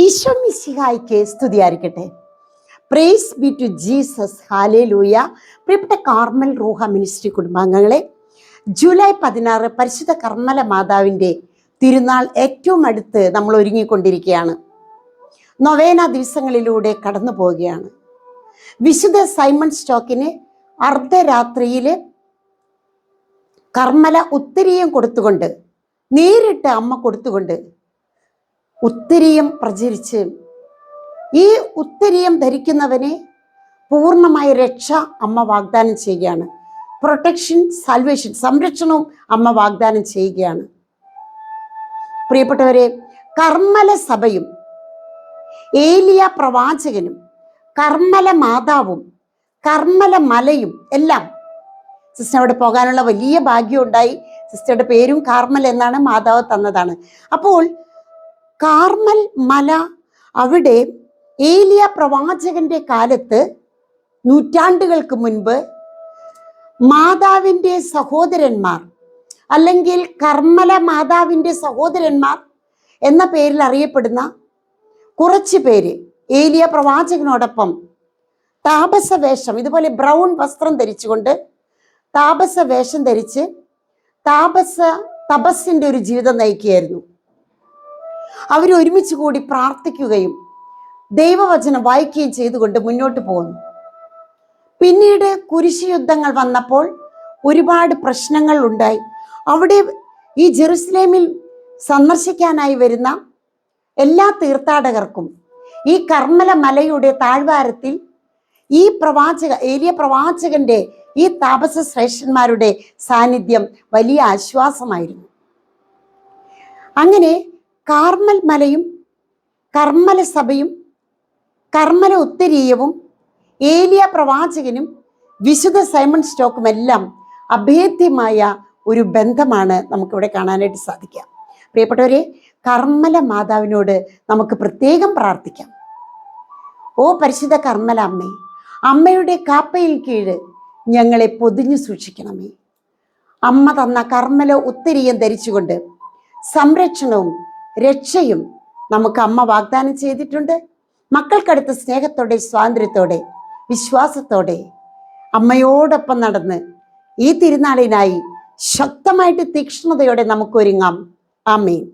ഈശോ മിശിഹായ്ക്ക് സ്തുതിയായിരിക്കട്ടെ. Praise B to Jesus ഹാലേ ലൂയ പ്രിയപ്പെട്ട കാർമൽ റൂഹ മിനിസ്ട്രി കുടുംബാംഗങ്ങളെ ജൂലൈ പതിനാറ് പരിശുദ്ധ കർമ്മല മാതാവിന്റെ തിരുനാൾ ഏറ്റവും അടുത്ത് നമ്മൾ ഒരുങ്ങിക്കൊണ്ടിരിക്കുകയാണ്. നൊവേന ദിവസങ്ങളിലൂടെ കടന്നു പോവുകയാണ്. വിശുദ്ധ സൈമൺ സ്റ്റോക്കിന് അർദ്ധരാത്രിയിൽ കർമ്മല ഉത്തരീയം കൊടുത്തുകൊണ്ട് നേരിട്ട് അമ്മ കൊടുത്തുകൊണ്ട് ഉത്തരീയം പ്രചരിച്ച് ഈ ഉത്തരീയം ധരിക്കുന്നവനെ പൂർണമായ രക്ഷ അമ്മ വാഗ്ദാനം ചെയ്യുകയാണ്. പ്രൊട്ടക്ഷൻ സാൽവേഷൻ സംരക്ഷണവും അമ്മ വാഗ്ദാനം ചെയ്യുകയാണ്. പ്രിയപ്പെട്ടവരെ കർമ്മല സഭയും ഏലിയ പ്രവാചകനും കർമ്മല മാതാവും കർമ്മല മലയും എല്ലാം സിസ്റ്റർ അവിടെ പോകാനുള്ള വലിയ ഭാഗ്യം ഉണ്ടായി. സിസ്റ്ററുടെ പേരും കാർമൽ എന്നാണ് മാതാവ് തന്നതാണ്. അപ്പോൾ കാർമൽ മല അവിടെ ഏലിയ പ്രവാചകന്റെ കാലത്ത് നൂറ്റാണ്ടുകൾക്ക് മുൻപ് മാതാവിന്റെ സഹോദരന്മാർ അല്ലെങ്കിൽ കർമ്മല മാതാവിന്റെ സഹോദരന്മാർ എന്ന പേരിൽ അറിയപ്പെടുന്ന കുറച്ച് പേര് ഏലിയ പ്രവാചകനോടൊപ്പം താപസ വേഷം ഇതുപോലെ ബ്രൗൺ വസ്ത്രം ധരിച്ചുകൊണ്ട് താപസ വേഷം ധരിച്ച് താപസ തപസ്സിന്റെ ഒരു ജീവിതം നയിക്കുകയായിരുന്നു. അവർ ഒരുമിച്ച് കൂടി പ്രാർത്ഥിക്കുകയും ദൈവവചനം വായിക്കുകയും ചെയ്തുകൊണ്ട് മുന്നോട്ട് പോകുന്നു. പിന്നീട് കുരിശ് യുദ്ധങ്ങൾ വന്നപ്പോൾ ഒരുപാട് പ്രശ്നങ്ങൾ ഉണ്ടായി. അവിടെ ഈ ജെറുസലേമിൽ സന്ദർശിക്കാനായി വരുന്ന എല്ലാ തീർത്ഥാടകർക്കും ഈ കർമ്മല മലയുടെ താഴ്വാരത്തിൽ ഈ പ്രവാചക ഏലിയ പ്രവാചകന്റെ ഈ താപസ ശ്രേഷ്ഠന്മാരുടെ സാന്നിധ്യം വലിയ ആശ്വാസമായിരുന്നു. അങ്ങനെ കാർമൽ മലയും കർമ്മല സഭയും കർമ്മല ഉത്തരീയവും ഏലിയ പ്രവാചകനും വിശുദ്ധ സൈമൺ സ്റ്റോക്കും എല്ലാം അഭേദ്യമായ ഒരു ബന്ധമാണ് നമുക്കിവിടെ കാണാനായിട്ട് സാധിക്കുക. പ്രിയപ്പെട്ടവരെ കർമ്മല മാതാവിനോട് നമുക്ക് പ്രത്യേകം പ്രാർത്ഥിക്കാം. ഓ പരിശുദ്ധ കർമ്മല അമ്മേ അമ്മയുടെ കാപ്പയിൽ കീഴ് ഞങ്ങളെ പൊതിഞ്ഞു സൂക്ഷിക്കണമേ. അമ്മ തന്ന കർമ്മല ഉത്തരീയം ധരിച്ചുകൊണ്ട് സംരക്ഷണവും രക്ഷയും നമുക്ക് അമ്മ വാഗ്ദാനം ചെയ്തിട്ടുണ്ട്. മക്കൾക്കടുത്ത് സ്നേഹത്തോടെ സ്വാതന്ത്ര്യത്തോടെ വിശ്വാസത്തോടെ അമ്മയോടൊപ്പം നടന്ന് ഈ തിരുനാളിനായി ശക്തമായിട്ട് തീക്ഷ്ണതയോടെ നമുക്കൊരുങ്ങാം. ആമേൻ.